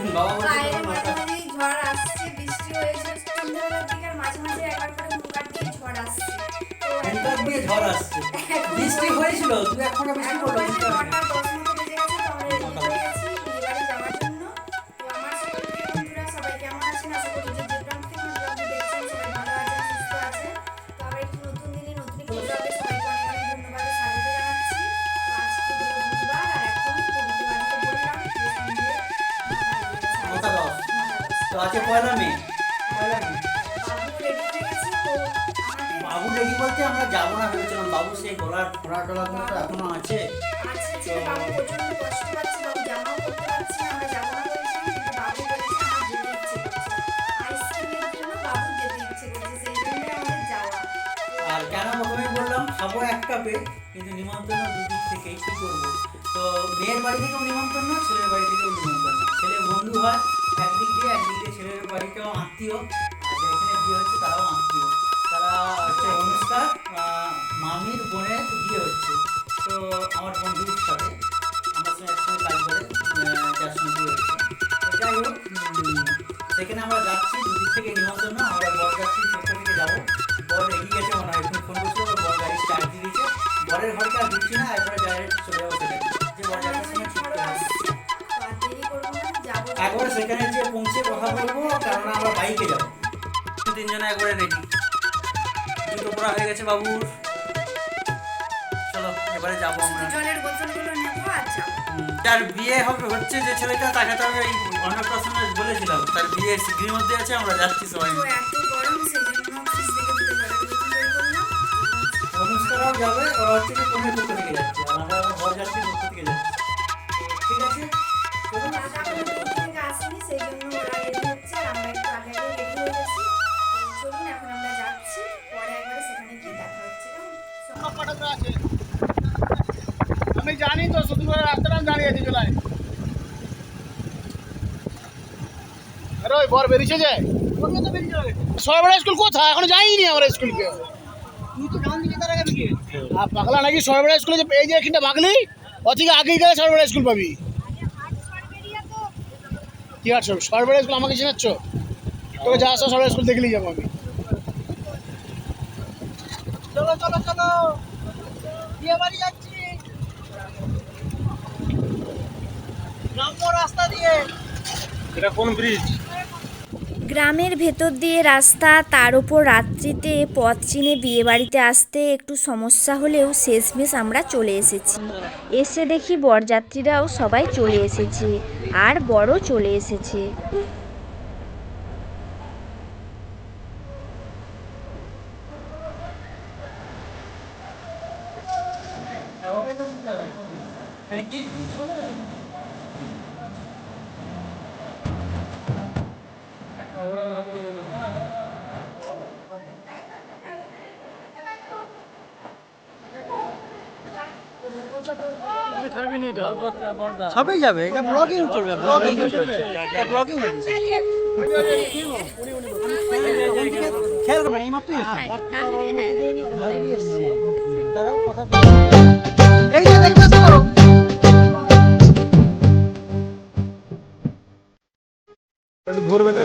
ঝড় আসছে বৃষ্টি হয়েছে মাঝে মাঝে একবার করে মুকাট দিয়ে ঝড় আসছে। তো ঘণ্টার দিয়ে ঝড় আসছে। বৃষ্টি হয়েছিল এক বৃষ্টি এখন পড়ল আছে পয়লা মে। বাবু রেডি বলতে আমরা যাব না ভেবেছিলাম। বাবু সেই গলার ফোড়া টোলাগুলো তো এখনও আছে। আর কেন প্রথমে বললাম খাব এক কাপে কিন্তু নিমন্ত্রণ দুদিক থেকেই কি করব? তো মেয়ের বাড়ি থেকেও নিমন্ত্রণ ছেলের বাড়ি থেকেও নিমন্ত্রণ ছেলে বন্ধু হয় একদিক দিয়ে একদিক দিয়ে ছেলের বাড়িতেও আত্মীয় আর যেখানে বিয়ে হচ্ছে তারাও আত্মীয় তারা হচ্ছে অনুষ্ঠান মামির বোনের বিয়ে হচ্ছে তো আমার বন্ধুর সাথে আমার সঙ্গে একসঙ্গে কাজ করে যার সঙ্গে বিয়ে হচ্ছে যাই হোক সেখানে আমরা যাচ্ছি দুদিক থেকে নিমন্ত্রণ আমরা বর যাচ্ছি পক্ষ থেকে যাব বর এগিয়ে গেছে মনে হয় এখন ফোন করছিল বর গাড়ি স্টার্ট দিয়ে দিয়েছে বরের ঘরকে আর ঢুকছি না একবারে ডাইরেক্ট চলে যাব সেখানে যে বর যাত্রার সময় ছুটতে একবারে সেখানে যে পৌঁছে কথা বলব কারণ আমরা বাইকে যাব। তিনজনে একবারে রেডি জুতো পরা হয়ে গেছে বাবুর। চলো এবারে যাব আমরা। জলের বোতলগুলো নেব আর যাব। বিয়ে হবে হচ্ছে যে ছেলেটা তাকে তো আমি এই অন্নপ্রাশনে বলেছিলাম। তার বিয়ে শীঘ্রই মধ্যে আছে আমরা যাচ্ছি সবাই। দুটো অনুষ্ঠানও যাবে ওরা হচ্ছে কি কনের পক্ষ থেকে যাচ্ছে। আমরা আবার বর যাত্রীর পক্ষ থেকে যাচ্ছি। ঠিক আছে? সেই জন্য ওরা রেডি হচ্ছে আর আমরা একটু আগে আগে রেডি হয়ে গেছি। চলুন এখন আমরা যাচ্ছি। পরে একবারে সেখানে গিয়ে দেখা হচ্ছে। কেমন? আছে। আমি জানি তো শুধু রাস্তাটা আমি দাঁড়িয়ে আছি চলে আয়। আরে ওই বর বেরিয়েছে যে। সবাই স্কুল কোথায়? এখনও যাইনি আমরা স্কুলকে। আর পাগলা নাকি সরবেড়া স্কুলে যে এই যে এখানটা বাগলি ও থেকে আগেই গেলে সরবেড়া স্কুল পাবি। কি আর সরবেড়া স্কুল আমাকে চেনাচ্ছ? তোকে যা আসো সরবেড়া স্কুল দেখলেই যাব আমি। চলো চলো চলো। বিয়ে বাড়ি যাচ্ছি। রাস্তা দিয়ে। এটা কোন ব্রিজ গ্রামের ভেতর দিয়ে রাস্তা তার উপর রাত্রিতে পথ চিনে বিয়ে বাড়িতে আসতে একটু সমস্যা হলেও শেষমেশ আমরা চলে এসেছি। এসে দেখি বরযাত্রীরাও সবাই চলে এসেছে। আর বড় চলে এসেছে। সবাই যাবে এটা ব্লগিং চলবে ব্লগিং ব্লগিং খেয়াল করবেন এই মাত্রই এই যে দেখতে করো ঘুরবে না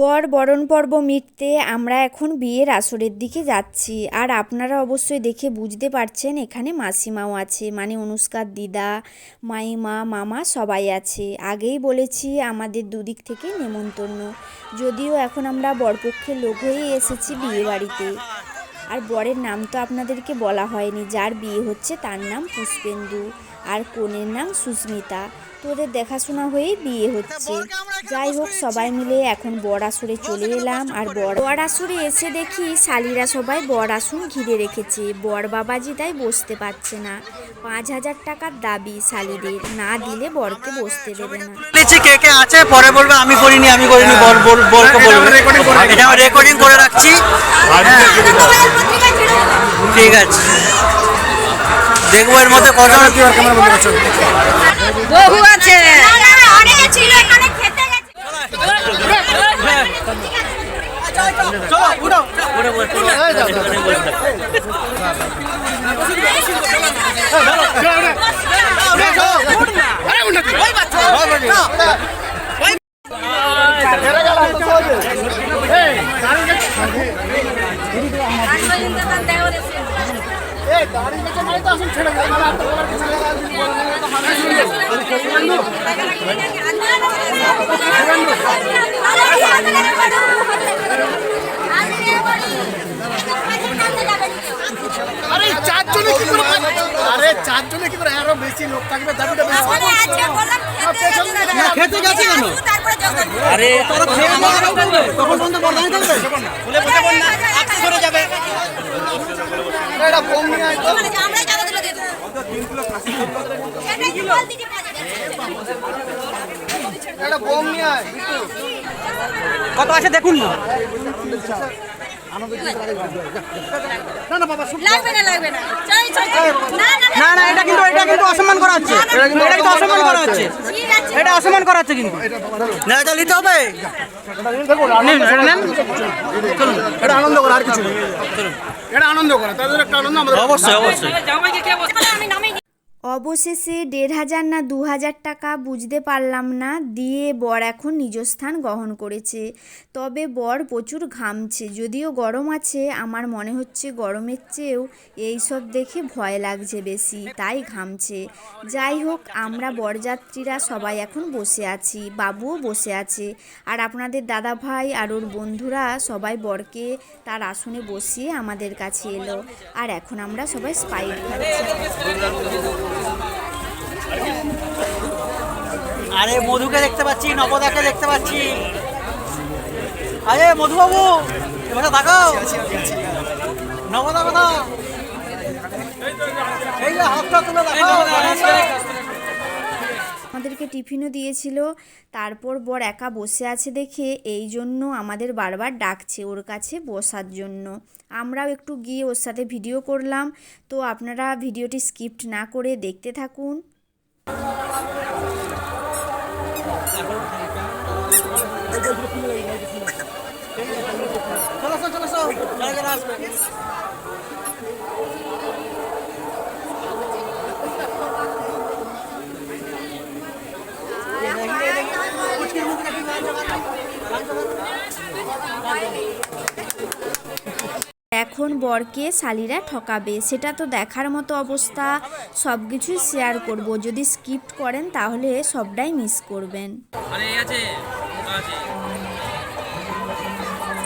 বর বরণ পর্ব মিটতে আমরা এখন বিয়ের আসরের দিকে যাচ্ছি। আর আপনারা অবশ্যই দেখে বুঝতে পারছেন এখানে মাসিমাও আছে মানে অনুষ্কার দিদা, মাইমা, মামা সবাই আছে। আগেই বলেছি আমাদের দুদিক থেকে নেমন্তন্ন। যদিও এখন আমরা বরপক্ষের লোক হয়েই এসেছি বিয়ে বাড়িতে আর বরের নাম তো আপনাদেরকে বলা হয়নি। যার বিয়ে হচ্ছে তার নাম পুষ্পেন্দু। আর কনের নাম সুস্মিতা। তোদের দেখাশোনা হয়েই বিয়ে হচ্ছে। যাই হোক সবাই মিলে এখন বর আসরে চলে এলাম আর বর বর আসরে এসে দেখি শালিরা সবাই বর আসন ঘিরে রেখেছে। বর বাবাজি তাই বসতে পারছে না। পাঁচ হাজার টাকার দাবি শালিদের। না দিলে বরকে বসতে দেবে না। কে কে আছে? পরে বলবে আমি করিনি আমি করিনি বল বল বলকে বলবে। এটা রেকর্ডিং করে রাখছি। ঠিক আছে। দেখব এর মধ্যে কত বহু আছে অনেকে ছিল এখানে খেতে গেছে চলো উঠো উঠে বসে আরে চারজনে কি করে আরে চারজনে কি করে? আরও বেশি লোক থাকবে দাবিটা বেশি খেতে গেছে কেন? আরে তোরা খেয়ে তখন পর্যন্ত বর্ধানি থাকবে বলে বসে পড় না আটকে সরে যাবে। এটা নিয়ে নিয়ে আয়। কত আছে দেখুন না। না না চল চল না না না। না এটা কিন্তু এটা কিন্তু অসম্মান করা হচ্ছে। এটা কিন্তু অসম্মান করা হচ্ছে। এটা অসম্মান করা হচ্ছে কিন্তু। না এটা নিতে হবে। এটা আনন্দ করা আর কিছু এটা আনন্দ করা তাদের একটা আনন্দ আমাদের অবশ্যই অবশ্যই। আমি নামে অবশেষে দেড় হাজার না দু হাজার টাকা বুঝতে পারলাম না, দিয়ে বর এখন নিজ স্থান গ্রহণ করেছে। তবে বর প্রচুর ঘামছে, যদিও গরম আছে, আমার মনে হচ্ছে গরমের চেয়েও এই সব দেখে ভয় লাগছে বেশি, তাই ঘামছে। যাই হোক, আমরা বরযাত্রীরা সবাই এখন বসে আছি, বাবুও বসে আছে। আর আপনাদের দাদা ভাই আর ওর বন্ধুরা সবাই বরকে তার আসনে বসিয়ে আমাদের কাছে এলো। আর এখন আমরা সবাই স্পাইট খাচ্ছি আরে মধুকে দেখতে পাচ্ছি নবদাকে দেখতে পাচ্ছি আরে মধুবাবু এবার তাকাও নবদা কথা এই যে হাতটা তুলে দেখাও আমাদেরকে টিফিনও দিয়েছিল। তারপর বর একা বসে আছে দেখে এই জন্য আমাদের বারবার ডাকছে ওর কাছে বসার জন্য। আমরাও একটু গিয়ে ওর সাথে ভিডিও করলাম। তো আপনারা ভিডিওটি স্কিপ্ট না করে দেখতে থাকুন। চলো চলো চলো। এখন বরকে শালিরা ঠকাবে সেটা তো দেখার মতো অবস্থা। সব কিছুই শেয়ার করব যদি স্কিপ্ট করেন তাহলে সবটাই মিস করবেন। দিদি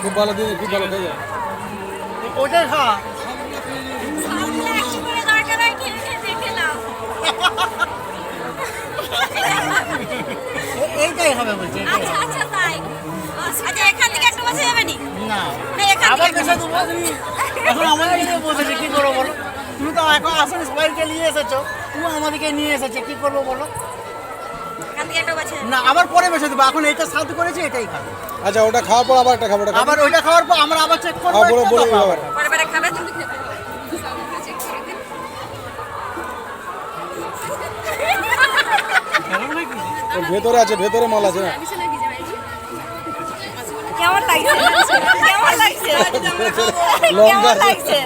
খুব ভালো নি। আবার পেশা এখন আমাদের বসেছে কি করব বলো? তুমি তো এখন আসলে সবাইকে নিয়ে এসেছ। তুমি আমাদেরকে নিয়ে এসেছ কি করব বলো? না আবার পরে বসে দেবো। এখন সাথে করেছি এটাই খাবে। আচ্ছা ওটা খাওয়ার পর আবার একটা খাব ওটা খাব? আবার ওইটা খাওয়ার পর আমরা আবার চেক করব হ্যাঁ, বলে বলে। আবার। ভেতরে আছে ভেতরে মাল আছে না? কেমন লাগছে? কেমন লাগছে? কেমন লাগছে?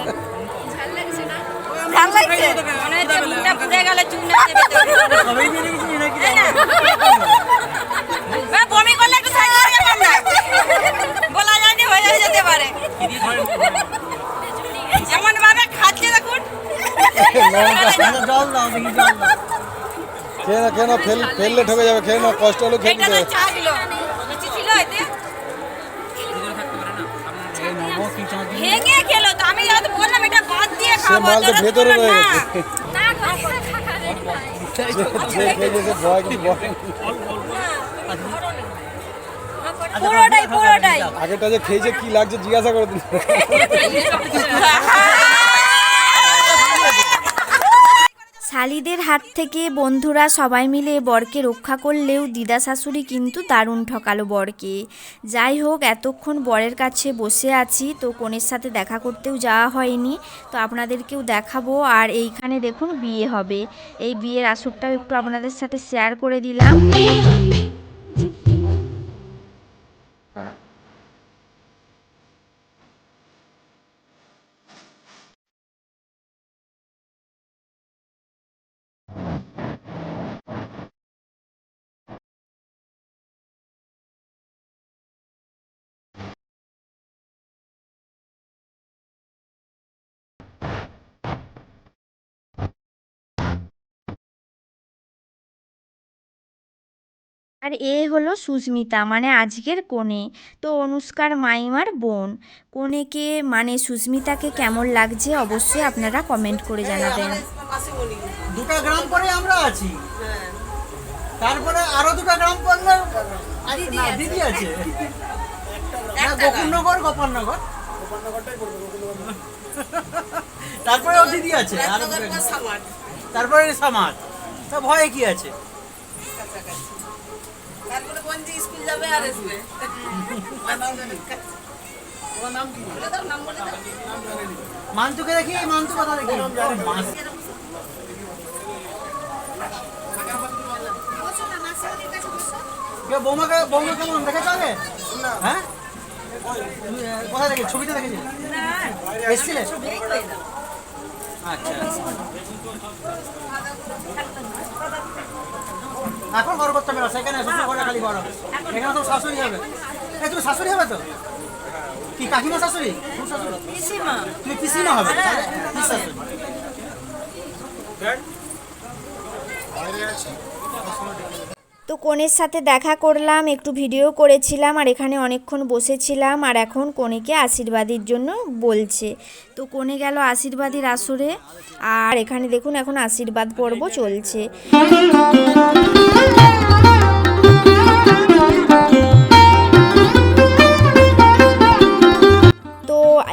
ভালো লাগছে? মনে হচ্ছে মুখটা পুড়ে গেলে চুন আছে ভেতরে সবাই মিলে গেছি নাকি তাই না? বমি করলে একটু সাইড করে গেলাম না। বলা যায়নি হয়ে যেতে পারে। যেমন ভাবে খাচ্ছে দেখুন। আচ্ছা, জল দাও জল দাও। খেয়ে না খেয়ে না ফেললে ঠকে যাবে খেয়ে না কষ্ট হলে খেয়ে নিতে সে মাল তো ভেতরে রয়ে গেছে। আগেরটা যে খেয়েছে কি লাগছে জিজ্ঞাসা করে শালিদের হাত থেকে বন্ধুরা সবাই মিলে বরকে রক্ষা করলেও দিদা শাশুড়ি কিন্তু দারুণ ঠকালো বরকে। যাই হোক, এতক্ষণ বরের কাছে বসে আছি, তো কনের সাথে দেখা করতেও যাওয়া হয়নি, তো আপনাদেরকেও দেখাবো। আর এইখানে দেখুন বিয়ে হবে। এই বিয়ের আসরটাও একটু আপনাদের সাথে শেয়ার করে দিলাম। আর এ হলো সুস্মিতা মানে আজকের কোণে তো অনুষ্কার মাইমার বোন। কোণেকে মানে সুস্মিতাকে কেমন লাগছে অবশ্যই আপনারা কমেন্ট করে জানাবেন। দুটো গ্রাম পরে আমরা আছি। তারপরে আরও দুটো গ্রাম পড়লে দিদি আছে। হ্যাঁ গোকুলনগর গোপালনগর। তারপরে ও দিদি আছে তারপরে সামাজ তা ভয়ে কি আছে? মান্তুকে দেখি মান্তু কথা দেখি। মাস কে বৌমাকে বৌমা কেমন? দেখেছ আগে? হ্যাঁ? কোথায় দেখে ছবিটা দেখেছি? এসছিলে? আচ্ছা। এখন বড় করতে হবে না সেখানে শ্বশুর ঘরে খালি বড় এখানে তো শাশুড়ি হবে। এই তুমি শাশুড়ি হবে তো? কি কাকিমা শাশুড়ি? পিসিমা। তুমি পিসিমা হবে তো কনের সাথে দেখা করলাম একটু ভিডিও করেছিলাম আর এখানে অনেকক্ষণ বসেছিলাম আর এখন কনেকে আশীর্বাদের জন্য বলছে। তো কনে গেল আশীর্বাদের আসরে আর এখানে দেখুন এখন আশীর্বাদ পর্ব চলছে।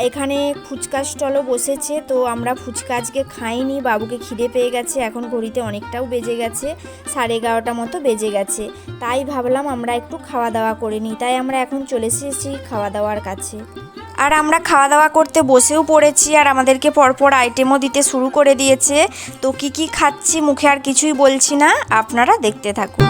এখানে ফুচকা স্টলও বসেছে, তো আমরা ফুচকা আজকে খাইনি, বাবুকে খিদে পেয়ে গেছে, এখন ঘড়িতে অনেকটাও বেজে গেছে, সাড়ে এগারোটা মতো বেজে গেছে, তাই ভাবলাম আমরা একটু খাওয়া দাওয়া করে নিই, তাই আমরা এখন চলে এসেছি খাওয়া দাওয়ার কাছে। আর আমরা খাওয়া দাওয়া করতে বসেও পড়েছি আর আমাদেরকে পরপর আইটেমও দিতে শুরু করে দিয়েছে। তো কি কি খাচ্ছি মুখে আর কিছুই বলছি না, আপনারা দেখতে থাকুন।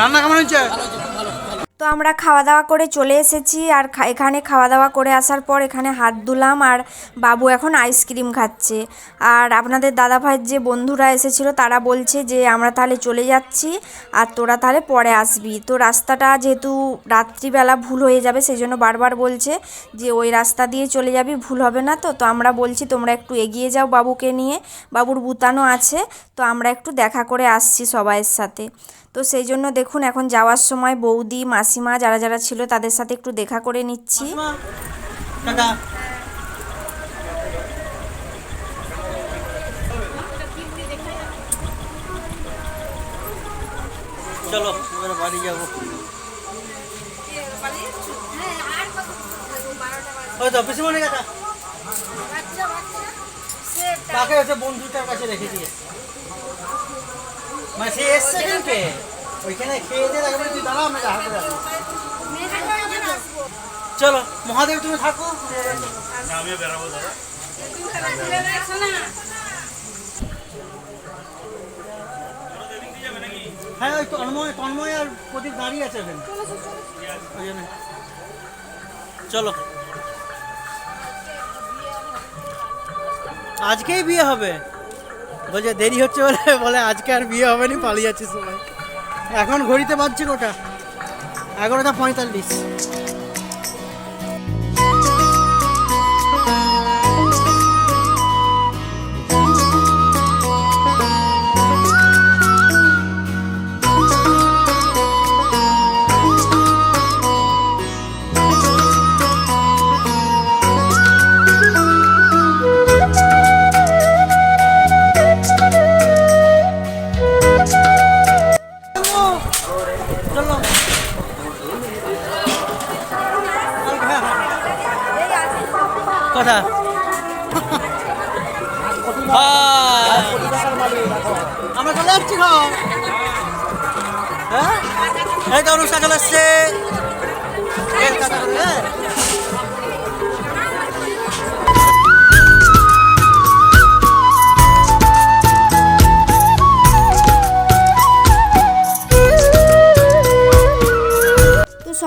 রান্না কেমন হয়েছে? তো আমরা খাওয়া দাওয়া করে চলে এসেছি আর এখানে খাওয়া দাওয়া করে আসার পর এখানে হাত ধুলাম আর বাবু এখন আইসক্রিম খাচ্ছে। আর আপনাদের দাদা ভাইয়ের যে বন্ধুরা এসেছিল তারা বলছে যে আমরা তাহলে চলে যাচ্ছি আর তোরা তাহলে পরে আসবি। তো রাস্তাটা যেহেতু রাত্রিবেলা ভুল হয়ে যাবে সেই জন্য বারবার বলছে যে ওই রাস্তা দিয়ে চলে যাবি, ভুল হবে না তো। তো আমরা বলছি তোমরা একটু এগিয়ে যাও বাবুকে নিয়ে। বাবুর বুতানো আছে। তো আমরা একটু দেখা করে আসছি সবাইয়ের সাথে। তো সেই জন্য দেখুন এখন যাওয়ার সময় বৌদি মাসিমা যারা যারা ছিল তাদের সাথে একটু দেখা করে নিচ্ছি। চলো বাড়ি যাব। ওই তো পিসিমণি কাকা তাকে হচ্ছে বন্ধুটার কাছে রেখে দিয়ে। মানে সে এসছে ওইখানে খেয়ে দিয়ে বলি, তুই দাঁড়া আমরা দেখা করে আসব। চলো মহাদেব তুমি থাকো। হ্যাঁ ওই তন্ময় তন্ময় আর প্রদীপ দাঁড়িয়ে আছে ওখানে। ওই জন্য। চলো। আজকেই বিয়ে হবে? বলছে, দেরি হচ্ছে বলে বলে, আজকে আর বিয়ে হবে পালিয়ে যাচ্ছে সবাই। এখন ঘড়িতে বাজছে কোটা এগারোটা পঁয়তাল্লিশ।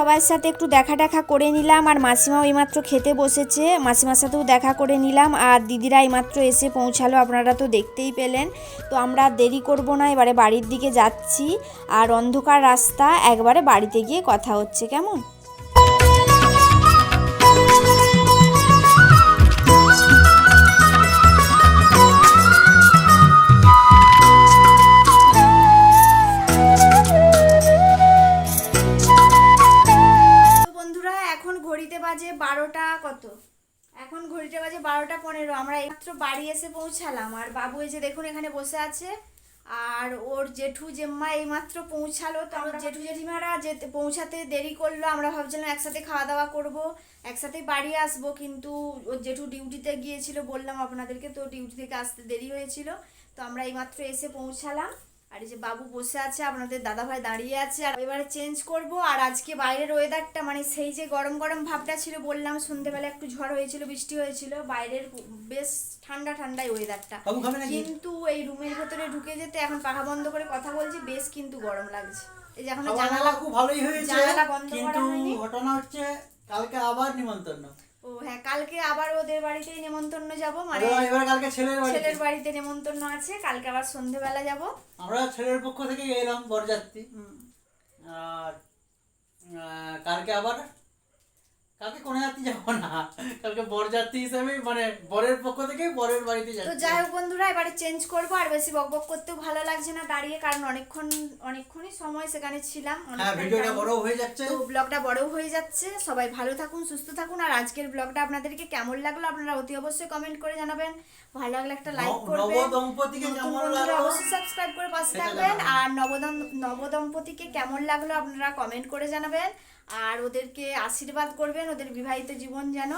সবার সাথে একটু দেখা টেখা করে নিলাম আর মাসিমাও এইমাত্র খেতে বসেছে। মাসিমার সাথেও দেখা করে নিলাম আর দিদিরা এইমাত্র এসে পৌঁছালো, আপনারা তো দেখতেই পেলেন। তো আমরা দেরি করব না, এবারে বাড়ির দিকে যাচ্ছি আর অন্ধকার রাস্তা, একবারে বাড়িতে গিয়ে কথা হচ্ছে, কেমন? বাজে বারোটা কত? এখন ঘড়িটা বাজে বারোটা পনেরো। আমরা এইমাত্র বাড়ি এসে পৌঁছালাম। আর বাবু এই যে দেখুন এখানে বসে আছে। আর ওর জেঠু জেম্মা এইমাত্র পৌঁছালো। তো আমরা জেঠু জেঠিমারা যেতে পৌঁছাতে দেরি করল। আমরা ভাবছিলাম একসাথে খাওয়া দাওয়া করব। একসাথে বাড়ি আসব। কিন্তু ওর জেঠু ডিউটিতে গিয়েছিল বললাম আপনাদেরকে। তো ডিউটি থেকে আসতে দেরি হয়েছিল। তো আমরা এইমাত্র এসে পৌঁছালাম। আর এই যে বাবু বসে আছে আপনাদের দাদা ভাই দাঁড়িয়ে আছে আর এবারে চেঞ্জ করব। আর আজকে বাইরের ওয়েদারটা মানে সেই যে গরম গরম ভাবটা ছিল বললাম সন্ধ্যেবেলা একটু ঝড় হয়েছিল বৃষ্টি হয়েছিল বাইরের বেশ ঠান্ডা ঠান্ডাই ওয়েদারটা কিন্তু এই রুমের ভেতরে ঢুকে যেতে এখন পাখা বন্ধ করে কথা বলছি বেশ কিন্তু গরম লাগছে। এই যে এখন জানালা খুব ভালোই হয়েছে জানালা বন্ধ করা কিন্তু হয়নি। ঘটনা হচ্ছে কালকে আবার নিমন্ত্রণ। ও হ্যাঁ কালকে আবার ওদের বাড়িতেই নেমন্তন্ন যাব মানে এবার- কালকে ছেলের বাড়িতে। ছেলের বাড়িতে নেমন্তন্ন আছে কালকে আবার সন্ধেবেলা যাব। আমরা ছেলের পক্ষ থেকে এলাম বরযাত্রী। আর কালকে আবার কালকে কোনো যাত্রী যাব না। কালকে বরযাত্রী হিসেবে মানে বরের পক্ষ থেকে বরের বাড়িতে তো যাই হোক বন্ধুরা এবারে চেঞ্জ করব আর বেশি বক বক করতেও ভালো লাগছে না দাঁড়িয়ে কারণ অনেকক্ষণ অনেকক্ষণই সময় সেখানে ছিলাম হ্যাঁ ভিডিওটা বড় হয়ে যাচ্ছে। তো ব্লগটা বড় হয়ে যাচ্ছে। সবাই ভালো থাকুন সুস্থ থাকুন আর আজকের ব্লগটা আপনাদেরকে কেমন লাগল আপনারা অতি অবশ্যই কমেন্ট করে জানাবেন। ভালো লাগলে একটা লাইক করবেন। নবদম্পতিকে কেমন লাগল? অবশ্যই সাবস্ক্রাইব করে পাশে থাকবেন আর নবদম নবদম্পতিকে কেমন লাগল আপনারা কমেন্ট করে জানাবেন। আর ওদেরকে আশীর্বাদ করবেন ওদের বিবাহিত জীবন যেন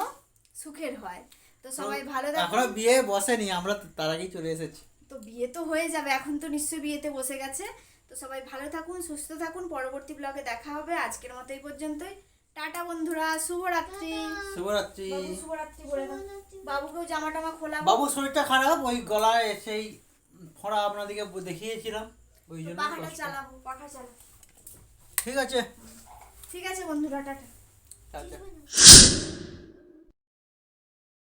সুখের হয়। তো সবাই ভালো এখনও থাকুন বিয়ে বসেনি আমরা তার আগেই চলে এসেছি। তো বিয়ে তো হয়ে যাবে এখন তো নিশ্চয়ই বিয়েতে বসে গেছে। তো সবাই ভালো থাকুন সুস্থ থাকুন পরবর্তী ব্লগে দেখা হবে। আজকের মতো এই পর্যন্তই। টাটা বন্ধুরা শুভরাত্রি। শুভরাত্রি। শুভরাত্রি বলে দাও। বাবুকেও জামা টামা খোলা। বাবু শরীরটা খারাপ ওই গলায় সেই ফোড়া আপনাদেরকে দেখিয়েছিলাম। ওই জন্য পাখাটা। চালাবো পাখা চালা ঠিক আছে। ঠিক আছে বন্ধুরা টাটা।